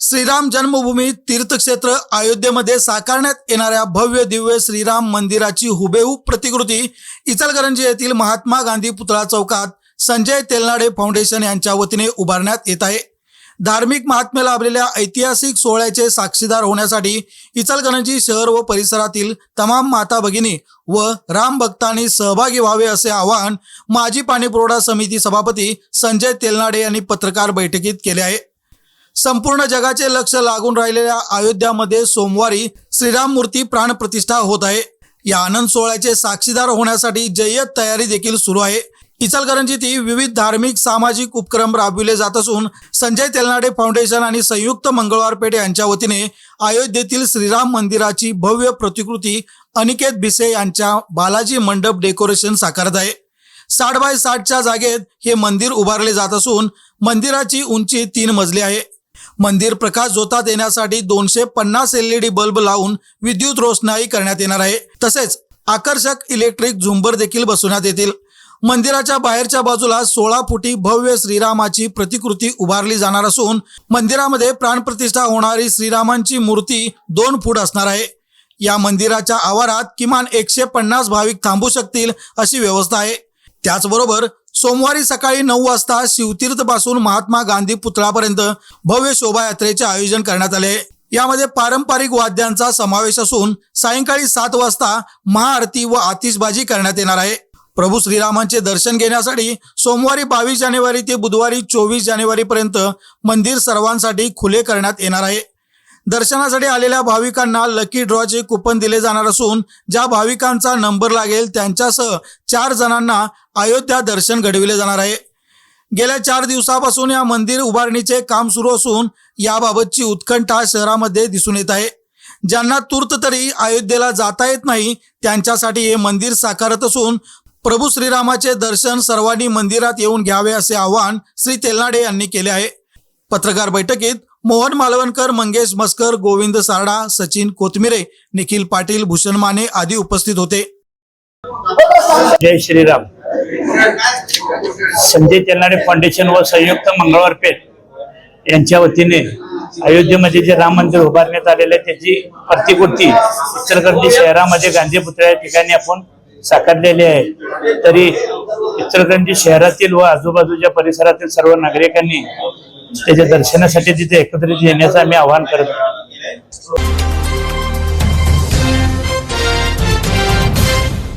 श्रीराम जन्मभूमी तीर्थक्षेत्र अयोध्येमध्ये साकारण्यात येणाऱ्या भव्य दिव्य श्रीराम मंदिराची हुबेहूब प्रतिकृती इचलकरंजी येथील महात्मा गांधी पुतळा चौकात संजय तेलनाडे फाउंडेशन यांच्या वतीने उभारण्यात येत आहे. धार्मिक महात्म्य लाभलेल्या ऐतिहासिक सोहळ्याचे साक्षीदार होण्यासाठी इचलकरंजी शहर व परिसरातील तमाम माता भगिनी व राम भक्तांनी सहभागी व्हावे असे आवाहन माजी पाणीपुरवठा समिती सभापती संजय तेलनाडे यांनी पत्रकार बैठकीत केले आहे. संपूर्ण जगाचे लक्ष लागून राहिलेल्या अयोध्यामध्ये सोमवारी श्रीराम मूर्ती प्राणप्रतिष्ठा होत आहे. या आनंद सोहळ्याचे साक्षीदार होण्यासाठी जय्यत तयारी देखील सुरू आहे. इचलकरंजीत विविध धार्मिक सामाजिक उपक्रम राबविले जात असून संजय तेलनाडे फाउंडेशन आणि संयुक्त मंगळवार पेठ यांच्या वतीने अयोध्येतील श्रीराम मंदिराची भव्य प्रतिकृती अनिकेत भिसे यांच्या बालाजी मंडप डेकोरेशन साकारत आहे. साठ बाय साठच्या जागेत हे मंदिर उभारले जात असून मंदिराची उंची तीन मजली आहे. मंदिर प्रकाश जोता देण्यासाठी दोनशे पन्नास एलईडी बल्ब लावून विद्युत रोषणाई करण्यात येणार आहे. तसेच आकर्षक इलेक्ट्रिक झुंबर देखील बसवण्यात येतील. मंदिराच्या बाहेरच्या बाजूला सोळा फुटी भव्य श्रीरामाची प्रतिकृती उभारली जाणार असून मंदिरामध्ये प्राणप्रतिष्ठा होणारी श्रीरामांची मूर्ती दोन फूट असणार आहे. या मंदिराच्या आवारात किमान एकशे पन्नास भाविक थांबू शकतील अशी व्यवस्था आहे. त्याचबरोबर सोमवारी सकाळी नऊ वाजता शिवतीर्थपासून महात्मा गांधी पुतळापर्यंत भव्य शोभायात्रेचे आयोजन करण्यात आले. आहे यामध्ये पारंपरिक वाद्यांचा समावेश असून सायंकाळी सात वाजता महाआरती व आतिषबाजी करण्यात येणार आहे. प्रभू श्रीरामांचे दर्शन घेण्यासाठी सोमवारी बावीस जानेवारी ते बुधवारी चोवीस जानेवारी पर्यंत मंदिर सर्वांसाठी खुले करण्यात येणार आहे. दर्शनासाठी आलेल्या भाविकांना लकी ड्रॉचे कुपन दिले जाणार असून ज्या भाविकांचा नंबर लागेल त्यांच्यासह चार जणांना अयोध्या दर्शन घडविले जाणार आहे. गेल्या चार दिवसापासून या मंदिर उभारणीचे काम सुरू असून याबाबतची उत्कंठा शहरामध्ये दिसून येत आहे. ज्यांना तूर्त तरी अयोध्येला जाता येत नाही त्यांच्यासाठी हे मंदिर साकारत असून प्रभू श्रीरामाचे दर्शन सर्वांनी मंदिरात येऊन घ्यावे असे आवाहन श्री तेलनाडे यांनी केले आहे. पत्रकार बैठकीत मोहन मालवणकर मंगेश मस्कर गोविंद सारडा सचिन कोथमिरे निखिल पाटील भूषण माने आदी उपस्थित होते. जय श्रीराम. संजय तेलनाडे फाउंडेशन व संयुक्त मंगळवार पेठ यांच्या वतीने अयोध्येमध्ये जे राम मंदिर उभारण्यात आलेलं आहे त्याची प्रतिकृती इचलकरंजी शहरामध्ये गांधी पुतळ्या या ठिकाणी आपण साकारलेली आहे. तरी इचलकरंजी शहरातील व आजूबाजूच्या परिसरातील सर्व नागरिकांनी त्याच्या दर्शनासाठी तिथे एकत्रित येण्याचं आम्ही आवाहन करत आहोत.